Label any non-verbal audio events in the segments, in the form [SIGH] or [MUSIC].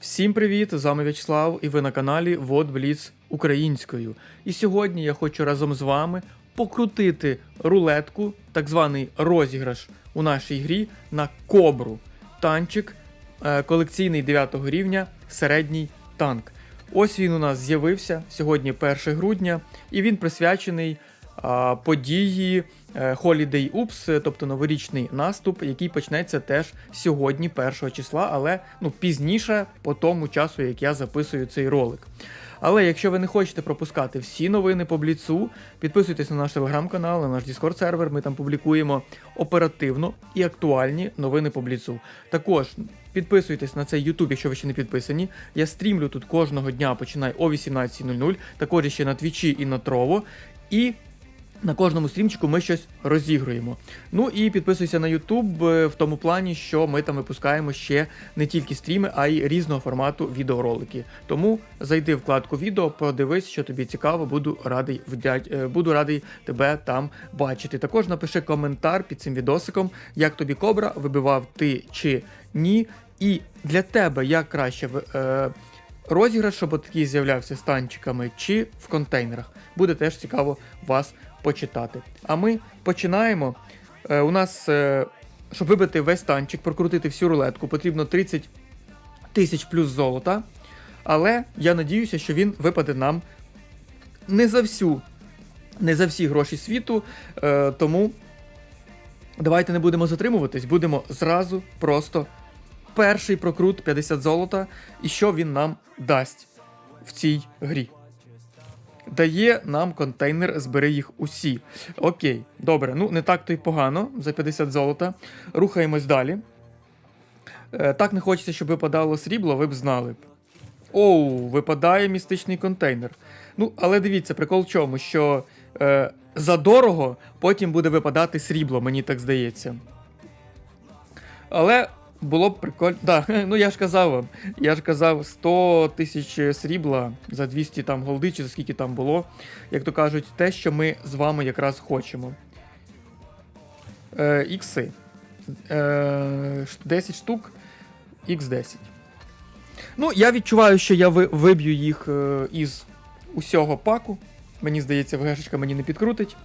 Всім привіт! З вами В'ячеслав і ви на каналі Вот Бліц українською. І сьогодні я хочу разом з вами покрутити рулетку, так званий розіграш у нашій грі на кобру. Танчик е, колекційний 9 рівня, середній танк. Ось він у нас з'явився сьогодні 1 грудня, і він присвячений події е, Holiday Oops, е, тобто новорічний наступ, який почнеться теж сьогодні, 1 числа, але ну, пізніше по тому часу, як я записую цей ролик. Але якщо ви не хочете пропускати всі новини по бліцу, підписуйтесь на наш телеграм-канал, на наш Discord сервер. Ми там публікуємо оперативно і актуальні новини по бліцу. Також підписуйтесь на цей YouTube, якщо ви ще не підписані. Я стрімлю тут кожного дня, починаю о 18.00, також ще на Твічі і на Трово. І на кожному стрімчику ми щось розігруємо. Ну і підписуйся на YouTube е, в тому плані, що ми там випускаємо ще не тільки стріми, а й різного формату відеоролики. Тому зайди в вкладку відео, подивись, що тобі цікаво, буду радий е, буду радий тебе там бачити. Також напиши коментар під цим відосиком, як тобі кобра, вибивав ти чи ні. І для тебе як краще е, розіграш, щоб такий з'являвся з танчиками, чи в контейнерах. Буде теж цікаво вас почитати. А ми починаємо. Е, у нас, е, щоб вибити весь танчик, прокрутити всю рулетку, потрібно 30 тисяч плюс золота. Але я надіюся, що він випаде нам не за всю, не за всі гроші світу. Е, тому давайте не будемо затримуватись, будемо зразу просто перший прокрут 50 золота, і що він нам дасть в цій грі. Дає нам контейнер, збери їх усі. Окей, добре, ну не так то й погано за 50 золота. Рухаємось далі. Е, так не хочеться, щоб випадало срібло, ви б знали. Оу, випадає містичний контейнер. Ну, але дивіться, прикол в чому, що е, за дорого потім буде випадати срібло, мені так здається. Але було б прикольно. Да, [LAUGHS] ну я ж казав вам. Я ж казав 100 тисяч срібла за 200 там голди, чи за скільки там було. Як то кажуть, те, що ми з вами якраз хочемо. Е, ікси. Е, 10 штук, Х10. Ну, я відчуваю, що я ви- виб'ю їх е, із усього паку. Мені здається, ВГшечка мені не підкрутить.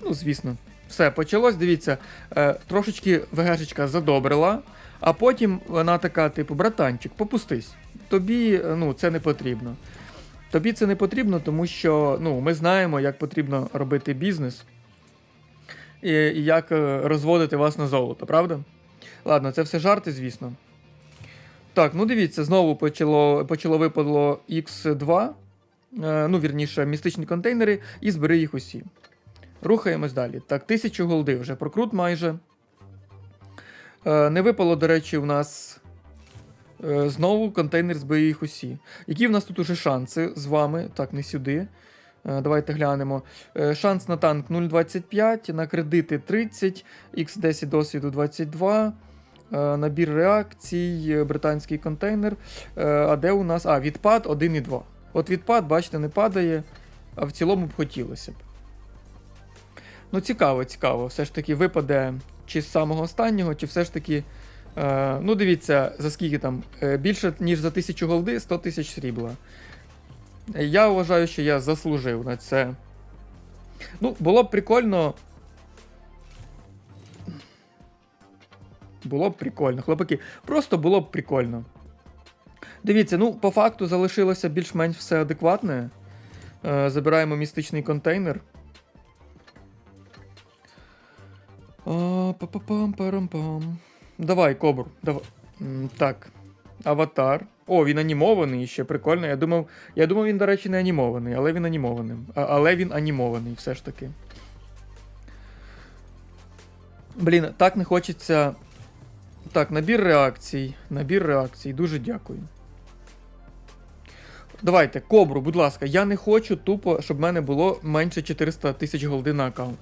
Ну, звісно, все почалось. Дивіться, е, трошечки ВГшечка задобрила, а потім вона така, типу, братанчик, попустись. Тобі е, ну, це не потрібно. Тобі це не потрібно, тому що ну, ми знаємо, як потрібно робити бізнес і, і як е, розводити вас на золото, правда? Ладно, це все жарти, звісно. Так, ну дивіться, знову почало, почало випадло X2, е, ну, вірніше, містичні контейнери, і збери їх усі. Рухаємось далі. Так, 1000 голди вже прокрут майже. Е, не випало, до речі, у нас е, знову контейнер збери їх усі. Які в нас тут уже шанси з вами? Так, не сюди. Е, Давайте глянемо. Е, Шанс на танк 0,25, на кредити 30, X10 досвіду 22. Е, Набір реакцій, е, британський контейнер. Е, А де у нас? А, відпад 1,2. От відпад, бачите, не падає, а в цілому б хотілося б. Ну, цікаво, цікаво. Все ж таки випаде чи з самого останнього, чи все ж таки. Е, ну, дивіться, за скільки там. Е, більше, ніж за 1000 голди, 100 тисяч срібла. Я вважаю, що я заслужив на це. Ну, було б прикольно. Було б прикольно, хлопаки. Просто було б прикольно. Дивіться, ну, по факту залишилося більш-менш все адекватне. Е, забираємо містичний контейнер. А, па-па-пам, парам-пам. Давай, кобр. Давай. Так. Аватар. О, він анімований ще прикольно. Я думав, я думав, він, до речі, не анімований, але він анімований. А, але він анімований, все ж таки. Блін, так не хочеться. Так, набір реакцій. Набір реакцій. Дуже дякую. Давайте, кобру, будь ласка, я не хочу тупо, щоб в мене було менше 400 тисяч голди на аккаунт.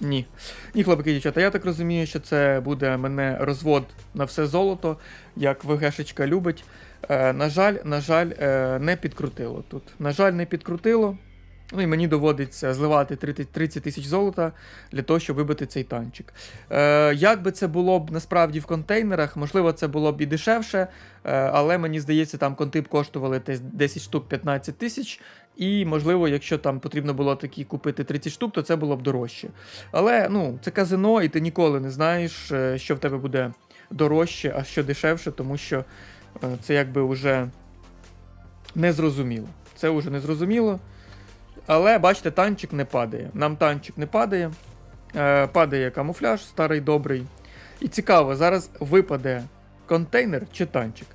Ні. Ні, хлопки дівчата, я так розумію, що це буде мене розвод на все золото, як ВГшечка любить. Е, на жаль, на жаль, е, не підкрутило тут. На жаль, не підкрутило. Ну і мені доводиться зливати 30 30 тисяч золота для того, щоб вибити цей танчик. Е, як би це було б насправді в контейнерах, можливо, це було б і дешевше, е, але мені здається, там конти б коштували десь 10 штук 15 тисяч. І, можливо, якщо там потрібно було такі купити 30 штук, то це було б дорожче. Але ну, це казино, і ти ніколи не знаєш, е, що в тебе буде дорожче, а що дешевше, тому що е, це якби вже незрозуміло. Це вже незрозуміло. Але бачите, танчик не падає. Нам танчик не падає. Е, падає камуфляж, старий добрий. І цікаво, зараз випаде контейнер чи танчик.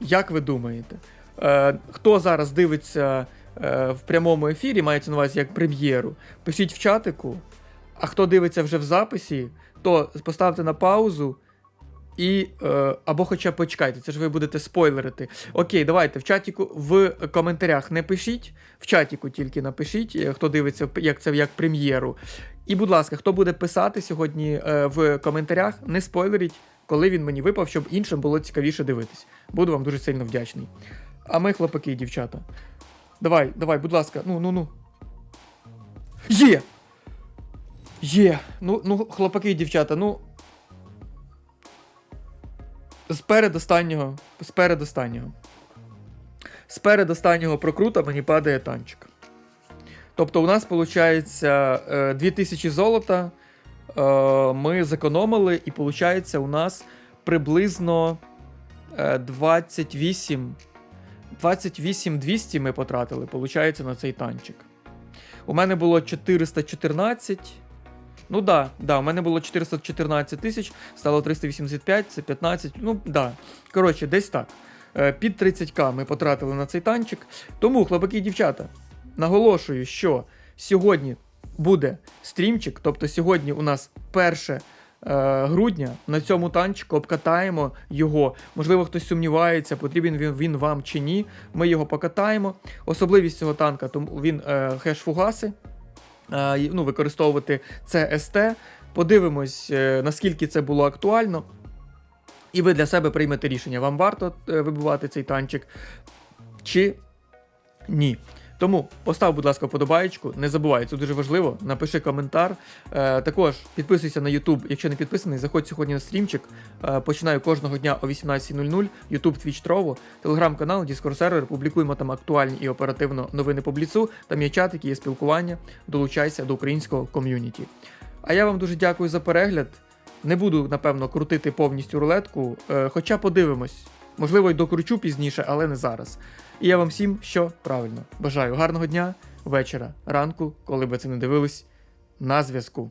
Як ви думаєте? Е, хто зараз дивиться е, в прямому ефірі, мається на увазі як прем'єру, пишіть в чатику. А хто дивиться вже в записі, то поставте на паузу. І е, або хоча б почекайте, це ж ви будете спойлерити. Окей, давайте в чатіку, в коментарях не пишіть, в чатіку тільки напишіть, е, хто дивиться, як це як прем'єру. І, будь ласка, хто буде писати сьогодні е, в коментарях, не спойлеріть, коли він мені випав, щоб іншим було цікавіше дивитись. Буду вам дуже сильно вдячний. А ми, хлопаки і дівчата. Давай, давай, будь ласка, ну, ну, ну. Є! Є! Ну, ну, хлопаки і дівчата, ну. З передостаннього. З передостаннього. З передостаннього прокрута мені падає танчик. Тобто, у нас виходить 2000 золота. е, Ми зекономили, і виходить, у нас приблизно е, 28. 28 200 ми потратили, виходить, на цей танчик. У мене було 414. Ну да, да, у мене було 414 тисяч, стало 385, це 15. Ну да. Коротше, десь так. Е, Під 30к ми потратили на цей танчик. Тому, хлопаки і дівчата, наголошую, що сьогодні буде стрімчик, тобто сьогодні у нас 1 е, грудня на цьому танчику обкатаємо його. Можливо, хтось сумнівається, потрібен він, він вам чи ні. Ми його покатаємо. Особливість цього танка, тому він е, хеш-фугаси ну, використовувати CST. Подивимось, е, наскільки це було актуально. І ви для себе приймете рішення, вам варто е, вибивати цей танчик чи ні. Тому постав, будь ласка, вподобаєчку, не забувай, це дуже важливо. Напиши коментар. Е, також підписуйся на YouTube, якщо не підписаний, заходь сьогодні на стрімчик. Е, починаю кожного дня о 18.00. YouTube, Twitch, Trovo, телеграм-канал, Discord сервер. Публікуємо там актуальні і оперативно новини по бліцу. Там є чатики, є спілкування. Долучайся до українського ком'юніті. А я вам дуже дякую за перегляд. Не буду, напевно, крутити повністю рулетку, е, хоча подивимось. Можливо, й докручу пізніше, але не зараз. І я вам всім, що правильно. Бажаю гарного дня, вечора, ранку, коли би це не дивились, на зв'язку.